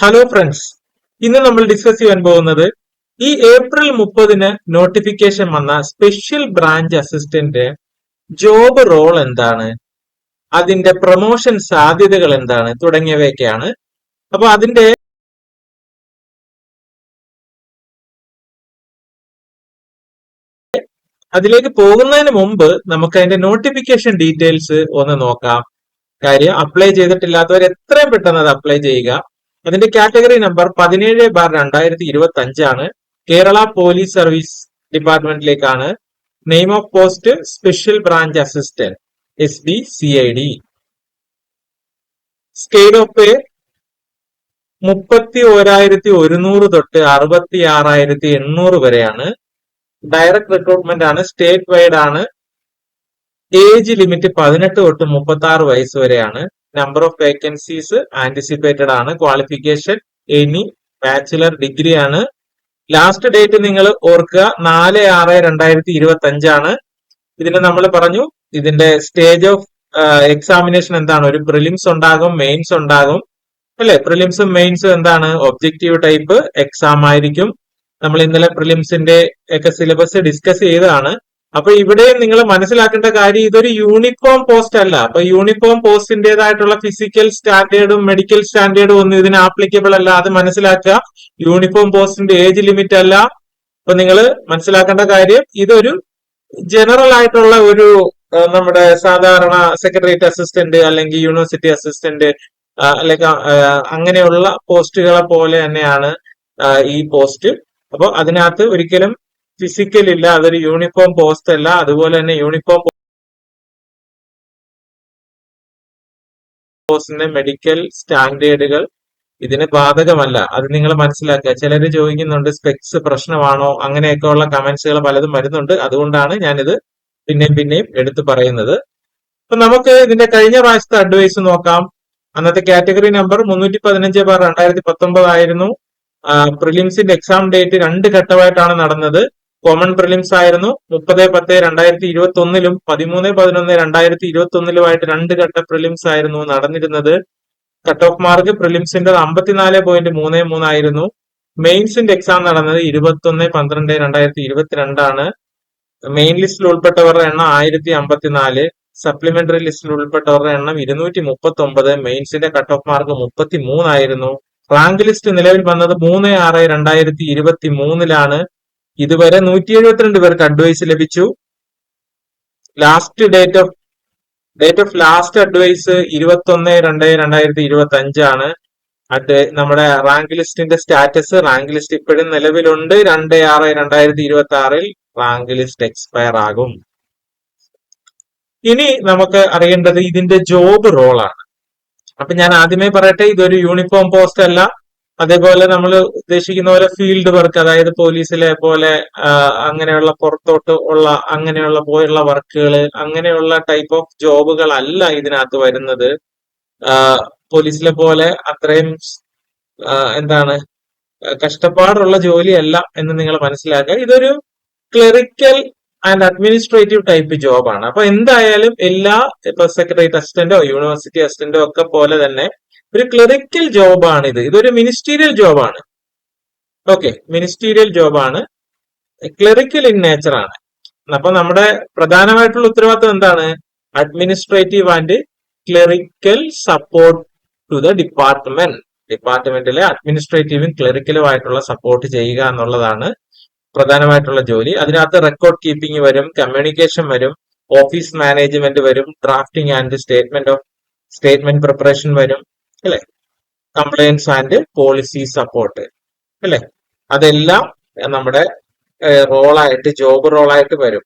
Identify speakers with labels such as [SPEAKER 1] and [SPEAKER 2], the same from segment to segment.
[SPEAKER 1] Hello friends ഇന്ന് നമ്മൾ discuss ചെയ്യാൻ പോകുന്നത് ഈ ഏപ്രിൽ മുപ്പതിന് നോട്ടിഫിക്കേഷൻ വന്ന special branch assistant job role എന്താണ് അതിന്റെ പ്രൊമോഷൻ സാധ്യതകൾ എന്താണ് തുടങ്ങിയവയൊക്കെയാണ്. അപ്പൊ അതിന്റെ അതിലേക്ക് പോകുന്നതിന് മുമ്പ് നമുക്ക് അതിന്റെ നോട്ടിഫിക്കേഷൻ ഡീറ്റെയിൽസ് ഒന്ന് നോക്കാം. കാര്യം അപ്ലൈ ചെയ്തിട്ടില്ലാത്തവർ എത്രയും പെട്ടെന്ന് അത് അപ്ലൈ ചെയ്യുക. അതിന്റെ കാറ്റഗറി നമ്പർ പതിനേഴ് ബാർ രണ്ടായിരത്തി ഇരുപത്തി അഞ്ചാണ് Kerala police service ഡിപ്പാർട്ട്മെന്റിലേക്കാണ്. Name of post special branch assistant S B C I D scale of pay മുപ്പത്തി ഓരായിരത്തി ഒരുന്നൂറ് തൊട്ട് അറുപത്തി ആറായിരത്തി എണ്ണൂറ് വരെയാണ്. ഡയറക്ട് റിക്രൂട്ട്മെന്റ് ആണ് സ്റ്റേറ്റ് വൈഡ് ആണ്. ഏജ് ലിമിറ്റ് പതിനെട്ട് തൊട്ട് മുപ്പത്തി ആറ് വയസ്സ് വരെയാണ്. നമ്പർ ഓഫ് വേക്കൻസീസ് ആന്റിസിപ്പേറ്റഡ് ആണ്. ക്വാളിഫിക്കേഷൻ എനി ബാച്ചിലർ ഡിഗ്രി ആണ്. ലാസ്റ്റ് ഡേറ്റ് നിങ്ങൾ ഓർക്കുക നാല് ആറ് രണ്ടായിരത്തി ഇരുപത്തി അഞ്ചാണ് ഇതിന് നമ്മൾ പറഞ്ഞു ഇതിന്റെ സ്റ്റേജ് ഓഫ് എക്സാമിനേഷൻ എന്താണ്? ഒരു പ്രിലിംസ് ഉണ്ടാകും മെയിൻസ് ഉണ്ടാകും. അല്ലെ? പ്രിലിംസും മെയിൻസും എന്താണ്? ഒബ്ജക്റ്റീവ് ടൈപ്പ് എക്സാം ആയിരിക്കും. നമ്മൾ ഇന്നലെ പ്രിലിംസിന്റെ ഒക്കെ സിലബസ് ഡിസ്കസ് ചെയ്തതാണ്. അപ്പൊ ഇവിടെ നിങ്ങൾ മനസ്സിലാക്കേണ്ട കാര്യം ഇതൊരു യൂണിഫോം പോസ്റ്റ് അല്ല. അപ്പൊ യൂണിഫോം പോസ്റ്റിന്റേതായിട്ടുള്ള ഫിസിക്കൽ സ്റ്റാൻഡേർഡും മെഡിക്കൽ സ്റ്റാൻഡേർഡും ഒന്നും ഇതിന് ആപ്ലിക്കബിൾ അല്ല. അത് മനസ്സിലാക്കുക. യൂണിഫോം പോസ്റ്റിന്റെ ഏജ് ലിമിറ്റ് അല്ല. അപ്പൊ നിങ്ങൾ മനസ്സിലാക്കേണ്ട കാര്യം ഇതൊരു ജനറൽ ആയിട്ടുള്ള ഒരു നമ്മുടെ സാധാരണ സെക്രട്ടേറിയറ്റ് അസിസ്റ്റന്റ് അല്ലെങ്കിൽ യൂണിവേഴ്സിറ്റി അസിസ്റ്റന്റ് അല്ലെങ്കിൽ അങ്ങനെയുള്ള പോസ്റ്റുകളെ പോലെ തന്നെയാണ് ഈ പോസ്റ്റ്. അപ്പോൾ അതിനകത്ത് ഒരിക്കലും ഫിസിക്കൽ ഇല്ല അതൊരു യൂണിഫോം പോസ്റ്റ് അല്ല അതുപോലെ തന്നെ യൂണിഫോം പോസ്റ്റിന്റെ മെഡിക്കൽ സ്റ്റാൻഡേർഡുകൾ ഇതിന് ബാധകമല്ല. അത് നിങ്ങൾ മനസ്സിലാക്കുക. ചിലർ ചോദിക്കുന്നുണ്ട് സ്പെക്സ് പ്രശ്നമാണോ? അങ്ങനെയൊക്കെ ഉള്ള കമന്റ്സുകൾ പലതും വരുന്നുണ്ട്. അതുകൊണ്ടാണ് ഞാനിത് പിന്നെയും പിന്നെയും എടുത്തു പറയുന്നത്. അപ്പൊ നമുക്ക് ഇതിന്റെ കഴിഞ്ഞ പ്രാവശ്യത്തെ അഡ്വൈസ് നോക്കാം. അന്നത്തെ കാറ്റഗറി നമ്പർ മുന്നൂറ്റി പതിനഞ്ച് ബാർ രണ്ടായിരത്തി പത്തൊമ്പതായിരുന്നു പ്രിലിംസിന്റെ എക്സാം ഡേറ്റ് രണ്ട് ഘട്ടമായിട്ടാണ് നടന്നത്. കോമൺ പ്രിലിംസ് ആയിരുന്നു. മുപ്പത് പത്ത് രണ്ടായിരത്തി ഇരുപത്തി ഒന്നിലും പതിമൂന്ന് പതിനൊന്ന് രണ്ടായിരത്തി ഇരുപത്തി ഒന്നിലുമായിട്ട് രണ്ട് ഘട്ട പ്രിലിംസ് ആയിരുന്നു നടന്നിരുന്നത്. കട്ട് ഓഫ് മാർക്ക് പ്രിലിംസിന്റെ അമ്പത്തിനാല് പോയിന്റ് മൂന്ന് മൂന്നായിരുന്നു മെയിൻസിന്റെ എക്സാം നടന്നത് ഇരുപത്തി ഒന്ന് പന്ത്രണ്ട് രണ്ടായിരത്തി ഇരുപത്തിരണ്ടാണ് മെയിൻ ലിസ്റ്റിൽ ഉൾപ്പെട്ടവരുടെ എണ്ണം ആയിരത്തി അമ്പത്തിനാല് സപ്ലിമെന്ററി ലിസ്റ്റിൽ ഉൾപ്പെട്ടവരുടെ എണ്ണം ഇരുന്നൂറ്റി മുപ്പത്തി ഒമ്പത് മെയിൻസിന്റെ കട്ട് ഓഫ് മാർക്ക് മുപ്പത്തി മൂന്നായിരുന്നു റാങ്ക് ലിസ്റ്റ് നിലവിൽ വന്നത് മൂന്ന് ആറ് രണ്ടായിരത്തി ഇരുപത്തി മൂന്നിലാണ് ഇതുവരെ നൂറ്റി എഴുപത്തിരണ്ട് പേർക്ക് അഡ്വൈസ് ലഭിച്ചു. Last date of date of last advice ഇരുപത്തി ഒന്ന് രണ്ട് രണ്ടായിരത്തി ഇരുപത്തി അഞ്ചാണ് നമ്മുടെ റാങ്ക് ലിസ്റ്റിന്റെ സ്റ്റാറ്റസ് റാങ്ക് ലിസ്റ്റ് ഇപ്പോഴും നിലവിലുണ്ട്. രണ്ട് ആറ് രണ്ടായിരത്തി ഇരുപത്തി ആറിൽ റാങ്ക് ലിസ്റ്റ് എക്സ്പയർ ആകും. ഇനി നമുക്ക് അറിയേണ്ടത് ഇതിന്റെ ജോബ് റോളാണ് അപ്പൊ ഞാൻ ആദ്യമേ പറയട്ടെ ഇതൊരു യൂണിഫോം പോസ്റ്റ് അല്ല. അതേപോലെ നമ്മൾ ഉദ്ദേശിക്കുന്ന പോലെ ഫീൽഡ് വർക്ക് അതായത് പോലീസിലെ പോലെ അങ്ങനെയുള്ള പുറത്തോട്ട് ഉള്ള അങ്ങനെയുള്ള പോയുള്ള വർക്കുകൾ അങ്ങനെയുള്ള ടൈപ്പ് ഓഫ് ജോബുകളല്ല ഇതിനകത്ത് വരുന്നത്. പോലീസിലെ പോലെ അത്രയും എന്താണ് കഷ്ടപ്പാടുള്ള ജോലിയല്ല എന്ന് നിങ്ങൾ മനസ്സിലാക്കുക. ഇതൊരു ക്ലറിക്കൽ ആൻഡ് അഡ്മിനിസ്ട്രേറ്റീവ് ടൈപ്പ് ജോബാണ് അപ്പൊ എന്തായാലും എല്ലാ ഇപ്പൊ സെക്രട്ടറിയേറ്റ് അസിസ്റ്റന്റോ യൂണിവേഴ്സിറ്റി അസിസ്റ്റന്റോ ഒക്കെ പോലെ തന്നെ ഒരു ക്ലറിക്കൽ ജോബാണ് ഇത്. ഇതൊരു മിനിസ്റ്റീരിയൽ ജോബാണ് ഓക്കെ മിനിസ്റ്റീരിയൽ ജോബാണ് ക്ലറിക്കൽ ഇൻ നേച്ചർ ആണ്. അപ്പൊ നമ്മുടെ പ്രധാനമായിട്ടുള്ള ഉത്തരവാദിത്വം എന്താണ്? Administrative and clerical support to the department ഡിപ്പാർട്ട്മെന്റിലെ അഡ്മിനിസ്ട്രേറ്റീവും ക്ലറിക്കലും ആയിട്ടുള്ള സപ്പോർട്ട് ചെയ്യുക എന്നുള്ളതാണ് പ്രധാനമായിട്ടുള്ള ജോലി. അതിനകത്ത് റെക്കോർഡ് കീപ്പിംഗ് വരും കമ്മ്യൂണിക്കേഷൻ വരും ഓഫീസ് മാനേജ്മെന്റ് വരും drafting and statement of statement preparation വരും അല്ലെ? കംപ്ലയൻസ് ആൻഡ് പോളിസി സപ്പോർട്ട് അല്ലെ? അതെല്ലാം നമ്മുടെ റോളായിട്ട് ജോബ് റോളായിട്ട് വരും.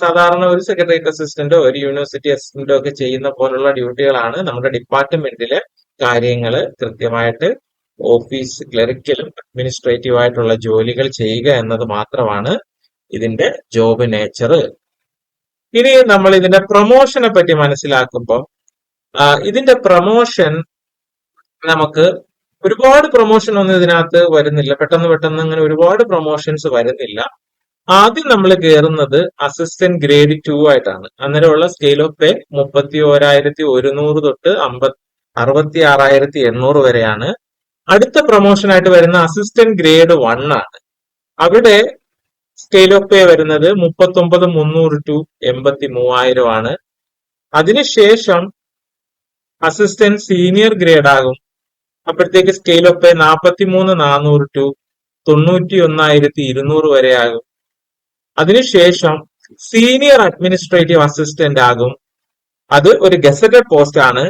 [SPEAKER 1] സാധാരണ ഒരു സെക്രട്ടേറിയറ്റ് അസിസ്റ്റന്റോ ഒരു യൂണിവേഴ്സിറ്റി അസിസ്റ്റന്റോ ഒക്കെ ചെയ്യുന്ന പോലുള്ള ഡ്യൂട്ടികളാണ് നമ്മുടെ ഡിപ്പാർട്ട്മെന്റിലെ കാര്യങ്ങൾ കൃത്യമായിട്ട് ഓഫീസ് ക്ലറിക്കലും അഡ്മിനിസ്ട്രേറ്റീവ് ആയിട്ടുള്ള ജോലികൾ ചെയ്യുക എന്നത് മാത്രമാണ് ഇതിന്റെ ജോബ് നേച്ചർ. ഇനി നമ്മൾ ഇതിന്റെ പ്രൊമോഷനെ പറ്റി മനസ്സിലാക്കുമ്പോൾ ഇതിന്റെ പ്രൊമോഷൻ നമുക്ക് ഒരുപാട് പ്രൊമോഷൻ ഒന്നും ഇതിനകത്ത് വരുന്നില്ല. പെട്ടെന്ന് പെട്ടെന്ന് അങ്ങനെ ഒരുപാട് പ്രൊമോഷൻസ് വരുന്നില്ല. ആദ്യം നമ്മൾ കയറുന്നത് അസിസ്റ്റന്റ് ഗ്രേഡ് ടു ആയിട്ടാണ്. അന്നേരമുള്ള സ്കെയിൽ ഓഫ് പേ മുപ്പത്തി ഓരായിരത്തി ഒരുന്നൂറ് തൊട്ട് അമ്പത്തി അറുപത്തി ആറായിരത്തി എണ്ണൂറ് വരെയാണ്. അടുത്ത പ്രൊമോഷൻ ആയിട്ട് വരുന്ന അസിസ്റ്റന്റ് ഗ്രേഡ് വൺ ആണ്. അവിടെ സ്കെയിൽ ഓഫ് പേ വരുന്നത് മുപ്പത്തി ഒമ്പത് മുന്നൂറ് ടു എൺപത്തി മൂവായിരം ആണ്. അതിനുശേഷം അസിസ്റ്റന്റ് സീനിയർ ഗ്രേഡ് ആകും. അപ്പോഴത്തേക്ക് സ്കെയിൽ ഓഫ് പേ നാൽപ്പത്തി മൂന്ന് നാനൂറ് ടു തൊണ്ണൂറ്റി ഒന്നായിരത്തി ഇരുന്നൂറ് വരെ ആകും. അതിനുശേഷം സീനിയർ അഡ്മിനിസ്ട്രേറ്റീവ് അസിസ്റ്റന്റ് ആകും. അത് ഒരു ഗസറ്റഡ് പോസ്റ്റ് ആണ്.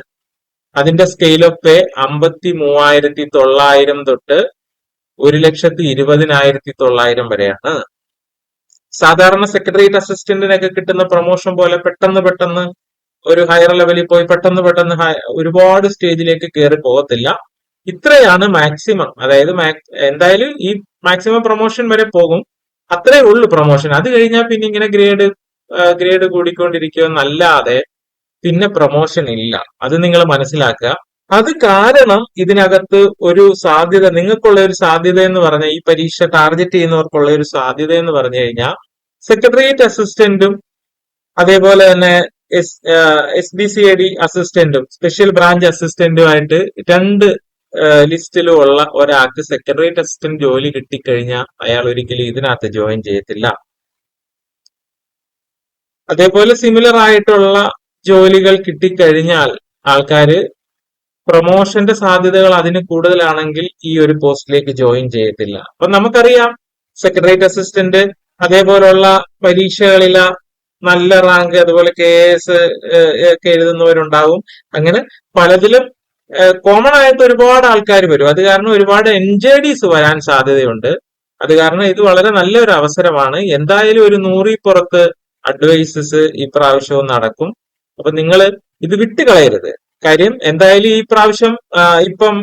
[SPEAKER 1] അതിന്റെ സ്കെയിൽ ഓഫ് പേ അമ്പത്തി മൂവായിരത്തി തൊള്ളായിരം തൊട്ട് ഒരു ലക്ഷത്തി ഇരുപതിനായിരത്തി തൊള്ളായിരം വരെയാണ് സാധാരണ സെക്രട്ടേറിയറ്റ് അസിസ്റ്റന്റിനൊക്കെ കിട്ടുന്ന പ്രൊമോഷൻ പോലെ പെട്ടെന്ന് പെട്ടെന്ന് ഒരു ഹയർ ലെവലിൽ പോയി പെട്ടെന്ന് പെട്ടെന്ന് ഒരുപാട് സ്റ്റേജിലേക്ക് കയറി പോകത്തില്ല. ഇത്രയാണ് മാക്സിമം അതായത് എന്തായാലും ഈ മാക്സിമം പ്രൊമോഷൻ വരെ പോകും. അത്രേ ഉള്ളൂ പ്രൊമോഷൻ അത് കഴിഞ്ഞാൽ പിന്നെ ഇങ്ങനെ ഗ്രേഡ് ഗ്രേഡ് കൂടിക്കൊണ്ടിരിക്കുമെന്നല്ലാതെ പിന്നെ പ്രൊമോഷൻ ഇല്ല. അത് നിങ്ങൾ മനസ്സിലാക്കുക. അത് കാരണം ഇതിനകത്ത് ഒരു സാധ്യത നിങ്ങൾക്കുള്ള ഒരു സാധ്യത എന്ന് പറഞ്ഞാൽ ഈ പരീക്ഷ ടാർഗറ്റ് ചെയ്യുന്നവർക്കുള്ള ഒരു സാധ്യത എന്ന് പറഞ്ഞു കഴിഞ്ഞാൽ സെക്രട്ടേറിയറ്റ് അസിസ്റ്റന്റും അതേപോലെ തന്നെ S S B C I D അസിസ്റ്റന്റും special branch അസിസ്റ്റന്റുമായിട്ട് രണ്ട് ലിസ്റ്റിലും ഉള്ള ഒരാൾക്ക് സെക്രട്ടേറിയറ്റ് അസിസ്റ്റന്റ് ജോലി കിട്ടിക്കഴിഞ്ഞാൽ അയാൾ ഒരിക്കലും ഇതിനകത്ത് ജോയിൻ ചെയ്യത്തില്ല. അതേപോലെ സിമിലർ ആയിട്ടുള്ള ജോലികൾ കിട്ടിക്കഴിഞ്ഞാൽ ആൾക്കാര് പ്രൊമോഷന്റെ സാധ്യതകൾ അതിന് കൂടുതലാണെങ്കിൽ ഈ ഒരു പോസ്റ്റിലേക്ക് ജോയിൻ ചെയ്യത്തില്ല. അപ്പൊ നമുക്കറിയാം സെക്രട്ടേറിയറ്റ് അസിസ്റ്റന്റ് അതേപോലുള്ള പരീക്ഷകളില നല്ല റാങ്ക് അതുപോലെ കെ എസ് ഒക്കെ എഴുതുന്നവരുണ്ടാവും. അങ്ങനെ പലതിലും കോമൺ ആയിട്ട് ഒരുപാട് ആൾക്കാർ വരും. അത് കാരണം ഒരുപാട് എൻ ജെ ഡിസ് വരാൻ സാധ്യതയുണ്ട്. അത് കാരണം ഇത് വളരെ നല്ലൊരു അവസരമാണ്. എന്തായാലും ഒരു നൂറിൽ പുറത്ത് അഡ്വൈസസ് പ്രാവശ്യവും നടക്കും. അപ്പൊ നിങ്ങൾ ഇത് വിട്ടുകളയരുത്. കാര്യം എന്തായാലും ഈ പ്രാവശ്യം ഇപ്പം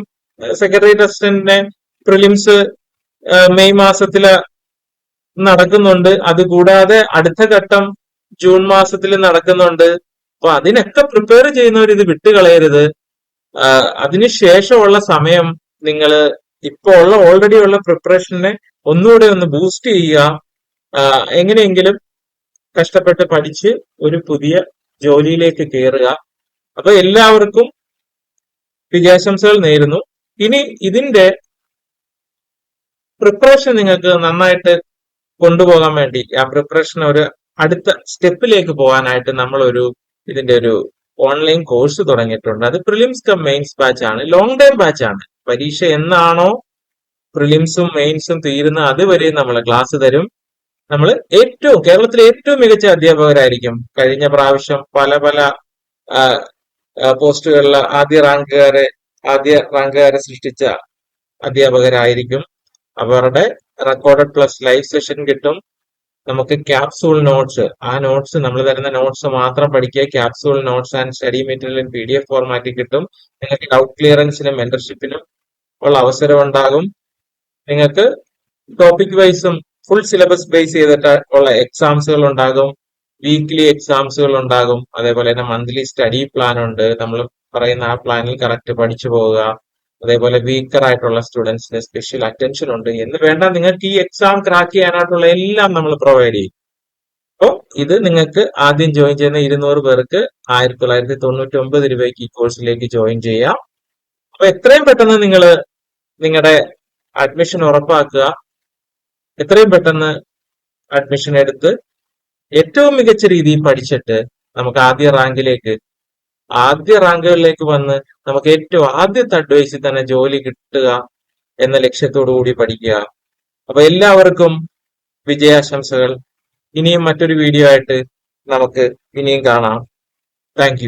[SPEAKER 1] സെക്രട്ടേറിയറ്റ് അസിസ്റ്റന്റിന്റെ പ്രിലിംസ് മെയ് മാസത്തിൽ നടക്കുന്നുണ്ട്. അതുകൂടാതെ അടുത്ത ഘട്ടം ജൂൺ മാസത്തിൽ നടക്കുന്നുണ്ട്. അപ്പൊ അതിനൊക്കെ പ്രിപ്പയർ ചെയ്യുന്നവർ ഇത് വിട്ടുകളയരുത്. അതിനുശേഷമുള്ള സമയം നിങ്ങൾ ഇപ്പൊ ഉള്ള ഓൾറെഡി ഉള്ള പ്രിപ്പറേഷനെ ഒന്നുകൂടെ ഒന്ന് ബൂസ്റ്റ് ചെയ്യുക. എങ്ങനെയെങ്കിലും കഷ്ടപ്പെട്ട് പഠിച്ച് ഒരു പുതിയ ജോലിയിലേക്ക് കയറുക അപ്പൊ എല്ലാവർക്കും വിജയാശംസകൾ നേരുന്നു. ഇനി ഇതിന്റെ പ്രിപ്പറേഷൻ നിങ്ങൾക്ക് നന്നായിട്ട് കൊണ്ടുപോകാൻ വേണ്ടി ആ പ്രിപ്പറേഷൻ ഒരു അടുത്ത സ്റ്റെപ്പിലേക്ക് പോകാനായിട്ട് നമ്മൾ ഒരു ഇതിന്റെ ഒരു ഓൺലൈൻ കോഴ്സ് തുടങ്ങിയിട്ടുണ്ട്. അത് പ്രിലിംസ് കം മെയിൻസ് ബാച്ച് ആണ്. ലോങ് ടൈം ബാച്ച് ആണ്. പരീക്ഷ എന്നാണോ പ്രിലിംസും മെയിൻസും തീരുന്ന അതുവരെ നമ്മൾ ക്ലാസ് തരും. നമ്മൾ ഏറ്റവും കേരളത്തിലെ ഏറ്റവും മികച്ച അധ്യാപകരായിരിക്കും. കഴിഞ്ഞ പ്രാവശ്യം പല പല പോസ്റ്റുകളിൽ ആദ്യ റാങ്കുകാരെ ആദ്യ റാങ്കുകാരെ സൃഷ്ടിച്ച അധ്യാപകരായിരിക്കും. അവരുടെ റെക്കോർഡഡ് പ്ലസ് ലൈവ് സെഷൻ കിട്ടും. നമുക്ക് ക്യാപ്സൂൾ നോട്ട്സ് ആ നോട്ട്സ് നമ്മൾ തരുന്ന നോട്ട്സ് മാത്രം പഠിക്കുക. Capsule notes and study material P D F ഫോർമാറ്റിൽ കിട്ടും. നിങ്ങൾക്ക് ഡൗട്ട് ക്ലിയറൻസിനും മെന്റർഷിപ്പിനും ഉള്ള അവസരം ഉണ്ടാകും നിങ്ങൾക്ക് ടോപ്പിക് വൈസും ഫുൾ സിലബസ് ബേസ് ചെയ്തിട്ട് ഉള്ള എക്സാംസുകൾ ഉണ്ടാകും. വീക്ക്ലി എക്സാംസുകൾ ഉണ്ടാകും. അതേപോലെ തന്നെ മന്ത്ലി സ്റ്റഡി പ്ലാൻ ഉണ്ട്. നമ്മൾ പറയുന്ന ആ പ്ലാനിൽ കറക്റ്റ് പഠിച്ചു പോവുക. അതേപോലെ വീക്കർ ആയിട്ടുള്ള സ്റ്റുഡൻസിന് സ്പെഷ്യൽ അറ്റൻഷൻ ഉണ്ട്. എന്ന് വേണ്ട നിങ്ങൾക്ക് ഈ എക്സാം ക്രാക്ക് ചെയ്യാനായിട്ടുള്ള എല്ലാം നമ്മൾ പ്രൊവൈഡ് ചെയ്യും. അപ്പോൾ ഇത് നിങ്ങൾക്ക് ആദ്യം ജോയിൻ ചെയ്യുന്ന ഇരുന്നൂറ് പേർക്ക് ആയിരത്തി തൊള്ളായിരത്തി തൊണ്ണൂറ്റി ഒമ്പത് രൂപയ്ക്ക് ഈ കോഴ്സിലേക്ക് ജോയിൻ ചെയ്യാം. അപ്പൊ എത്രയും പെട്ടെന്ന് നിങ്ങൾ നിങ്ങളുടെ അഡ്മിഷൻ ഉറപ്പാക്കുക. എത്രയും പെട്ടെന്ന് അഡ്മിഷൻ എടുത്ത് ഏറ്റവും മികച്ച രീതിയിൽ പഠിച്ചിട്ട് നമുക്ക് ആദ്യ റാങ്കിലേക്ക് ആദ്യ റാങ്കുകളിലേക്ക് വന്ന് നമുക്ക് ഏറ്റവും ആദ്യത്തെ അഡ്വൈസിൽ തന്നെ ജോലി കിട്ടുക എന്ന ലക്ഷ്യത്തോടു കൂടി പഠിക്കുക. അപ്പൊ എല്ലാവർക്കും വിജയാശംസകൾ. ഇനിയും മറ്റൊരു വീഡിയോ ആയിട്ട് നമുക്ക് ഇനിയും കാണാം. താങ്ക്